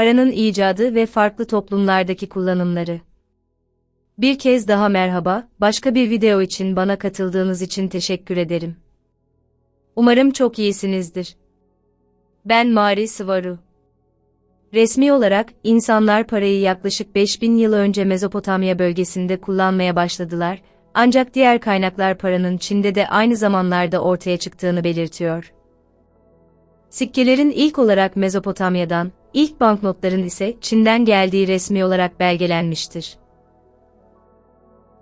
Paranın icadı ve farklı toplumlardaki kullanımları. Bir kez daha merhaba, başka bir video için bana katıldığınız için teşekkür ederim. Umarım çok iyisinizdir. Ben Mari Sıvaru. Resmi olarak, insanlar parayı yaklaşık 5000 yıl önce Mezopotamya bölgesinde kullanmaya başladılar, ancak diğer kaynaklar paranın Çin'de de aynı zamanlarda ortaya çıktığını belirtiyor. Sikkelerin ilk olarak Mezopotamya'dan, ilk banknotların ise Çin'den geldiği resmi olarak belgelenmiştir.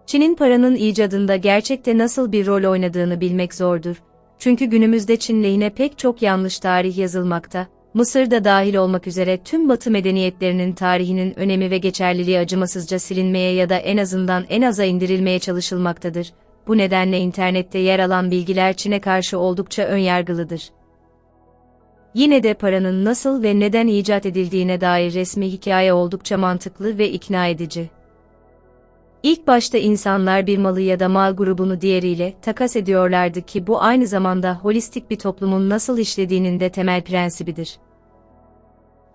Çin'in paranın icadında gerçekte nasıl bir rol oynadığını bilmek zordur. Çünkü günümüzde Çin lehine pek çok yanlış tarih yazılmakta, Mısır da dahil olmak üzere tüm Batı medeniyetlerinin tarihinin önemi ve geçerliliği acımasızca silinmeye ya da en azından en aza indirilmeye çalışılmaktadır. Bu nedenle internette yer alan bilgiler Çin'e karşı oldukça önyargılıdır. Yine de paranın nasıl ve neden icat edildiğine dair resmi hikaye oldukça mantıklı ve ikna edici. İlk başta insanlar bir malı ya da mal grubunu diğeriyle takas ediyorlardı ki bu aynı zamanda holistik bir toplumun nasıl işlediğinin de temel prensibidir.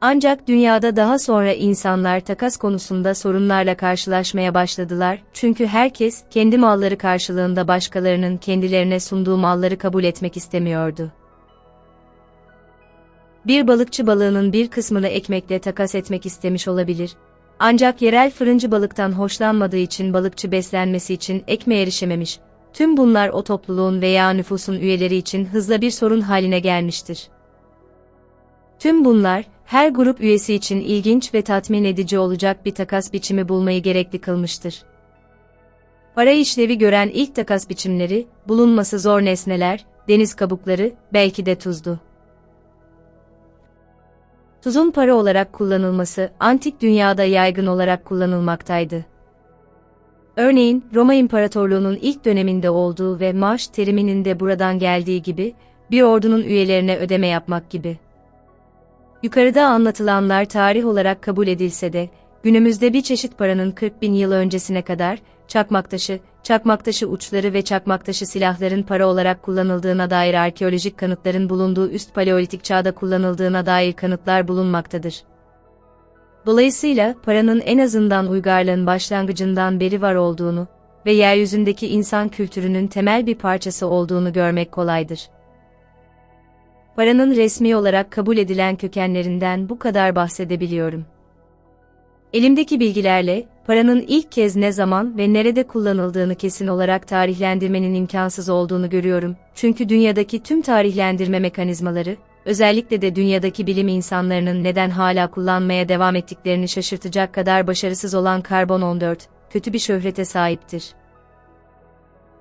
Ancak dünyada daha sonra insanlar takas konusunda sorunlarla karşılaşmaya başladılar çünkü herkes kendi malları karşılığında başkalarının kendilerine sunduğu malları kabul etmek istemiyordu. Bir balıkçı balığının bir kısmını ekmekle takas etmek istemiş olabilir. Ancak yerel fırıncı balıktan hoşlanmadığı için balıkçı beslenmesi için ekmeğe erişememiş. Tüm bunlar o topluluğun veya nüfusun üyeleri için hızla bir sorun haline gelmiştir. Tüm bunlar, her grup üyesi için ilginç ve tatmin edici olacak bir takas biçimi bulmayı gerekli kılmıştır. Para işlevi gören ilk takas biçimleri, bulunması zor nesneler, deniz kabukları, belki de tuzdu. Tuzun para olarak kullanılması, antik dünyada yaygın olarak kullanılmaktaydı. Örneğin, Roma İmparatorluğu'nun ilk döneminde olduğu ve maaş teriminin de buradan geldiği gibi, bir ordunun üyelerine ödeme yapmak gibi. Yukarıda anlatılanlar tarih olarak kabul edilse de, günümüzde bir çeşit paranın 40 bin yıl öncesine kadar, çakmaktaşı, çakmaktaşı uçları ve çakmaktaşı silahların para olarak kullanıldığına dair arkeolojik kanıtların bulunduğu üst paleolitik çağda kullanıldığına dair kanıtlar bulunmaktadır. Dolayısıyla paranın en azından uygarlığın başlangıcından beri var olduğunu ve yeryüzündeki insan kültürünün temel bir parçası olduğunu görmek kolaydır. Paranın resmi olarak kabul edilen kökenlerinden bu kadar bahsedebiliyorum. Elimdeki bilgilerle, paranın ilk kez ne zaman ve nerede kullanıldığını kesin olarak tarihlendirmenin imkansız olduğunu görüyorum. Çünkü dünyadaki tüm tarihlendirme mekanizmaları, özellikle de dünyadaki bilim insanlarının neden hala kullanmaya devam ettiklerini şaşırtacak kadar başarısız olan karbon 14, kötü bir şöhrete sahiptir.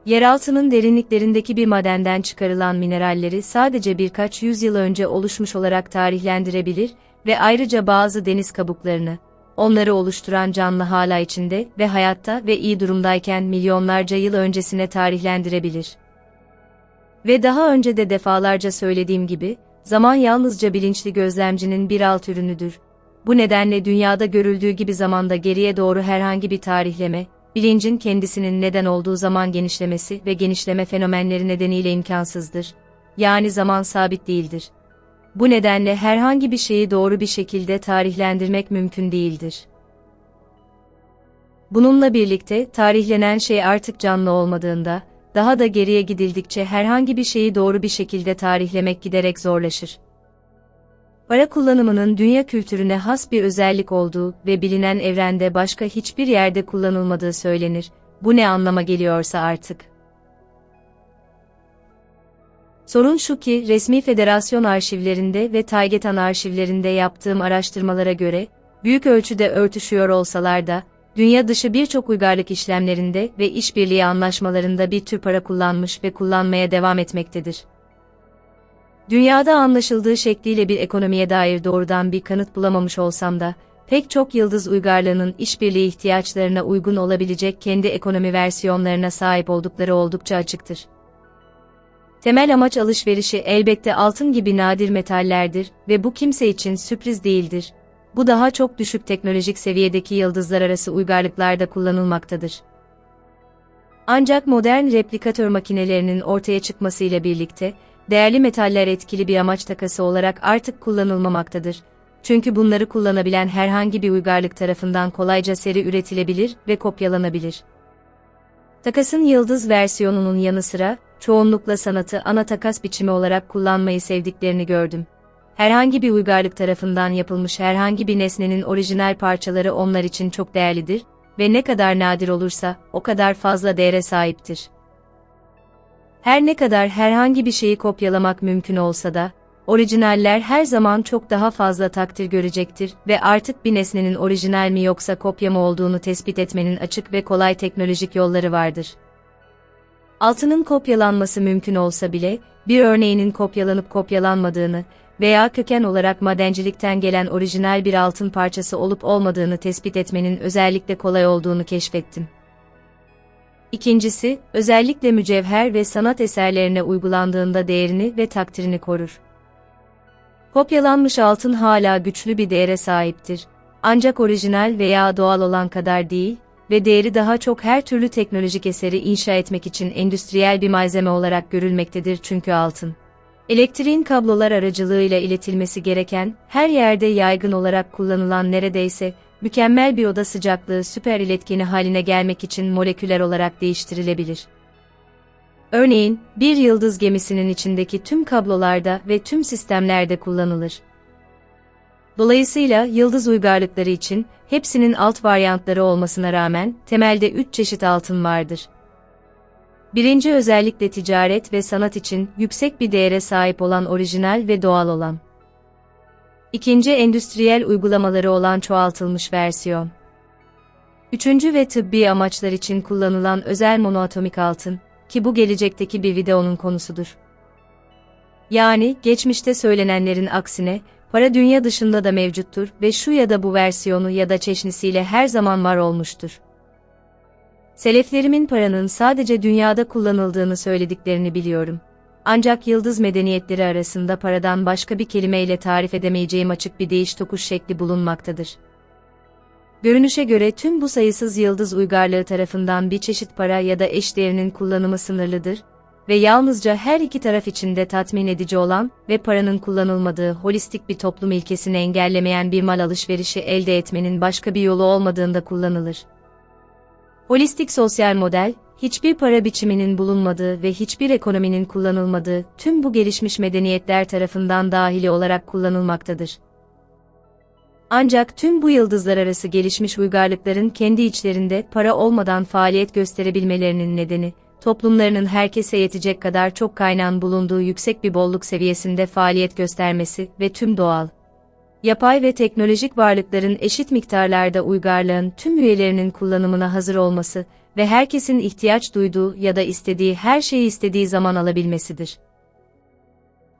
Yeraltının derinliklerindeki bir madenden çıkarılan mineralleri sadece birkaç yüzyıl önce oluşmuş olarak tarihlendirebilir ve ayrıca bazı deniz kabuklarını, onları oluşturan canlı hala içinde ve hayatta ve iyi durumdayken milyonlarca yıl öncesine tarihlendirebilir. Ve daha önce de defalarca söylediğim gibi, zaman yalnızca bilinçli gözlemcinin bir alt ürünüdür. Bu nedenle dünyada görüldüğü gibi zamanda geriye doğru herhangi bir tarihleme, bilincin kendisinin neden olduğu zaman genişlemesi ve genişleme fenomenleri nedeniyle imkansızdır. Yani zaman sabit değildir. Bu nedenle herhangi bir şeyi doğru bir şekilde tarihlendirmek mümkün değildir. Bununla birlikte tarihlenen şey artık canlı olmadığında, daha da geriye gidildikçe herhangi bir şeyi doğru bir şekilde tarihlemek giderek zorlaşır. Para kullanımının dünya kültürüne has bir özellik olduğu ve bilinen evrende başka hiçbir yerde kullanılmadığı söylenir. Bu ne anlama geliyorsa artık. Sorun şu ki resmi federasyon arşivlerinde ve Taygetan arşivlerinde yaptığım araştırmalara göre, büyük ölçüde örtüşüyor olsalar da, dünya dışı birçok uygarlık işlemlerinde ve işbirliği anlaşmalarında bir tür para kullanmış ve kullanmaya devam etmektedir. Dünyada anlaşıldığı şekliyle bir ekonomiye dair doğrudan bir kanıt bulamamış olsam da, pek çok yıldız uygarlığının işbirliği ihtiyaçlarına uygun olabilecek kendi ekonomi versiyonlarına sahip oldukları oldukça açıktır. Temel amaç alışverişi elbette altın gibi nadir metallerdir ve bu kimse için sürpriz değildir. Bu daha çok düşük teknolojik seviyedeki yıldızlar arası uygarlıklarda kullanılmaktadır. Ancak modern replikatör makinelerinin ortaya çıkmasıyla birlikte, değerli metaller etkili bir amaç takası olarak artık kullanılmamaktadır. Çünkü bunları kullanabilen herhangi bir uygarlık tarafından kolayca seri üretilebilir ve kopyalanabilir. Takasın yıldız versiyonunun yanı sıra, çoğunlukla sanatı ana takas biçimi olarak kullanmayı sevdiklerini gördüm. Herhangi bir uygarlık tarafından yapılmış herhangi bir nesnenin orijinal parçaları onlar için çok değerlidir ve ne kadar nadir olursa o kadar fazla değere sahiptir. Her ne kadar herhangi bir şeyi kopyalamak mümkün olsa da, orijinaller her zaman çok daha fazla takdir görecektir ve artık bir nesnenin orijinal mi yoksa kopya mı olduğunu tespit etmenin açık ve kolay teknolojik yolları vardır. Altının kopyalanması mümkün olsa bile, bir örneğinin kopyalanıp kopyalanmadığını veya köken olarak madencilikten gelen orijinal bir altın parçası olup olmadığını tespit etmenin özellikle kolay olduğunu keşfettim. İkincisi, özellikle mücevher ve sanat eserlerine uygulandığında değerini ve takdirini korur. Kopyalanmış altın hala güçlü bir değere sahiptir. Ancak orijinal veya doğal olan kadar değil ve değeri daha çok her türlü teknolojik eseri inşa etmek için endüstriyel bir malzeme olarak görülmektedir çünkü altın. Elektriğin kablolar aracılığıyla iletilmesi gereken, her yerde yaygın olarak kullanılan neredeyse, mükemmel bir oda sıcaklığı süper iletkeni haline gelmek için moleküler olarak değiştirilebilir. Örneğin, bir yıldız gemisinin içindeki tüm kablolarda ve tüm sistemlerde kullanılır. Dolayısıyla yıldız uygarlıkları için hepsinin alt varyantları olmasına rağmen temelde üç çeşit altın vardır. Birinci özellikle ticaret ve sanat için yüksek bir değere sahip olan orijinal ve doğal olan. İkinci endüstriyel uygulamaları olan çoğaltılmış versiyon. Üçüncü ve tıbbi amaçlar için kullanılan özel monoatomik altın, ki bu gelecekteki bir videonun konusudur. Yani, geçmişte söylenenlerin aksine, para dünya dışında da mevcuttur ve şu ya da bu versiyonu ya da çeşnisiyle her zaman var olmuştur. Seleflerimin paranın sadece dünyada kullanıldığını söylediklerini biliyorum. Ancak yıldız medeniyetleri arasında paradan başka bir kelimeyle tarif edemeyeceğim açık bir değiş tokuş şekli bulunmaktadır. Görünüşe göre tüm bu sayısız yıldız uygarlığı tarafından bir çeşit para ya da eşdeğerinin kullanımı sınırlıdır ve yalnızca her iki taraf için de tatmin edici olan ve paranın kullanılmadığı holistik bir toplum ilkesini engellemeyen bir mal alışverişi elde etmenin başka bir yolu olmadığında kullanılır. Holistik sosyal model, hiçbir para biçiminin bulunmadığı ve hiçbir ekonominin kullanılmadığı tüm bu gelişmiş medeniyetler tarafından dahili olarak kullanılmaktadır. Ancak tüm bu yıldızlar arası gelişmiş uygarlıkların kendi içlerinde para olmadan faaliyet gösterebilmelerinin nedeni, toplumlarının herkese yetecek kadar çok kaynağın bulunduğu yüksek bir bolluk seviyesinde faaliyet göstermesi ve tüm doğal, yapay ve teknolojik varlıkların eşit miktarlarda uygarlığın tüm üyelerinin kullanımına hazır olması ve herkesin ihtiyaç duyduğu ya da istediği her şeyi istediği zaman alabilmesidir.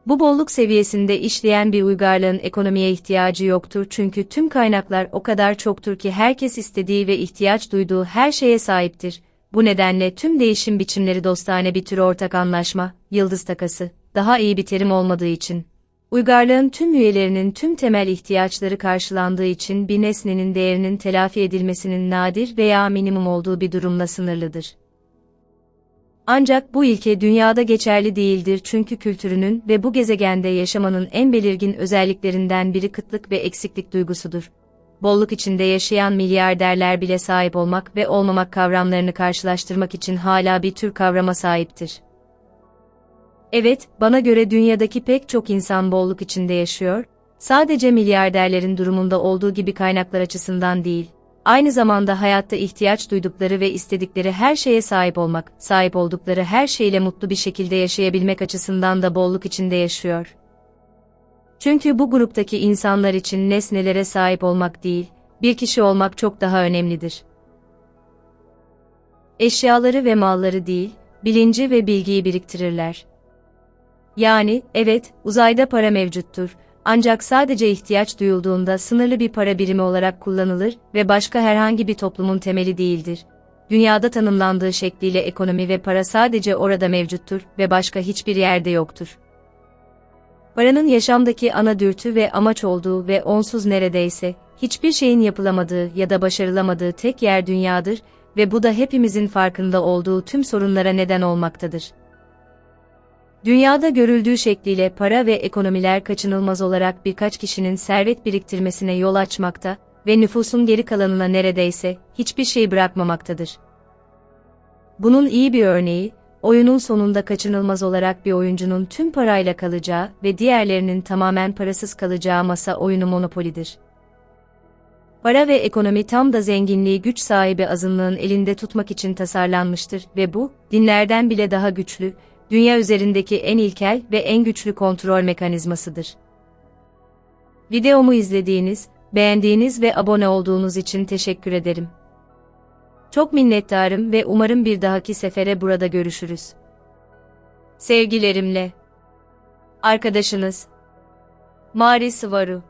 Bu bolluk seviyesinde işleyen bir uygarlığın ekonomiye ihtiyacı yoktur çünkü tüm kaynaklar o kadar çoktur ki herkes istediği ve ihtiyaç duyduğu her şeye sahiptir. Bu nedenle tüm değişim biçimleri dostane bir tür ortak anlaşma, yıldız takası, daha iyi bir terim olmadığı için Uygarlığın tüm üyelerinin tüm temel ihtiyaçları karşılandığı için bir nesnenin değerinin telafi edilmesinin nadir veya minimum olduğu bir durumla sınırlıdır. Ancak bu ilke dünyada geçerli değildir çünkü kültürünün ve bu gezegende yaşamanın en belirgin özelliklerinden biri kıtlık ve eksiklik duygusudur. Bolluk içinde yaşayan milyarderler bile sahip olmak ve olmamak kavramlarını karşılaştırmak için hala bir tür kavrama sahiptir. Evet, bana göre dünyadaki pek çok insan bolluk içinde yaşıyor, sadece milyarderlerin durumunda olduğu gibi kaynaklar açısından değil. Aynı zamanda hayatta ihtiyaç duydukları ve istedikleri her şeye sahip olmak, sahip oldukları her şeyle mutlu bir şekilde yaşayabilmek açısından da bolluk içinde yaşıyor. Çünkü bu gruptaki insanlar için nesnelere sahip olmak değil, bir kişi olmak çok daha önemlidir. Eşyaları ve malları değil, bilinci ve bilgiyi biriktirirler. Yani, evet, uzayda para mevcuttur. Ancak sadece ihtiyaç duyulduğunda sınırlı bir para birimi olarak kullanılır ve başka herhangi bir toplumun temeli değildir. Dünyada tanımlandığı şekliyle ekonomi ve para sadece orada mevcuttur ve başka hiçbir yerde yoktur. Paranın yaşamdaki ana dürtü ve amaç olduğu ve onsuz neredeyse hiçbir şeyin yapılamadığı ya da başarılamadığı tek yer dünyadır ve bu da hepimizin farkında olduğu tüm sorunlara neden olmaktadır. Dünyada görüldüğü şekliyle para ve ekonomiler kaçınılmaz olarak birkaç kişinin servet biriktirmesine yol açmakta ve nüfusun geri kalanına neredeyse hiçbir şey bırakmamaktadır. Bunun iyi bir örneği, oyunun sonunda kaçınılmaz olarak bir oyuncunun tüm parayla kalacağı ve diğerlerinin tamamen parasız kalacağı masa oyunu Monopoly'dir. Para ve ekonomi tam da zenginliği güç sahibi azınlığın elinde tutmak için tasarlanmıştır ve bu, dinlerden bile daha güçlü, dünya üzerindeki en ilkel ve en güçlü kontrol mekanizmasıdır. Videomu izlediğiniz, beğendiğiniz ve abone olduğunuz için teşekkür ederim. Çok minnettarım ve umarım bir dahaki sefere burada görüşürüz. Sevgilerimle. Arkadaşınız Mari Sıvaru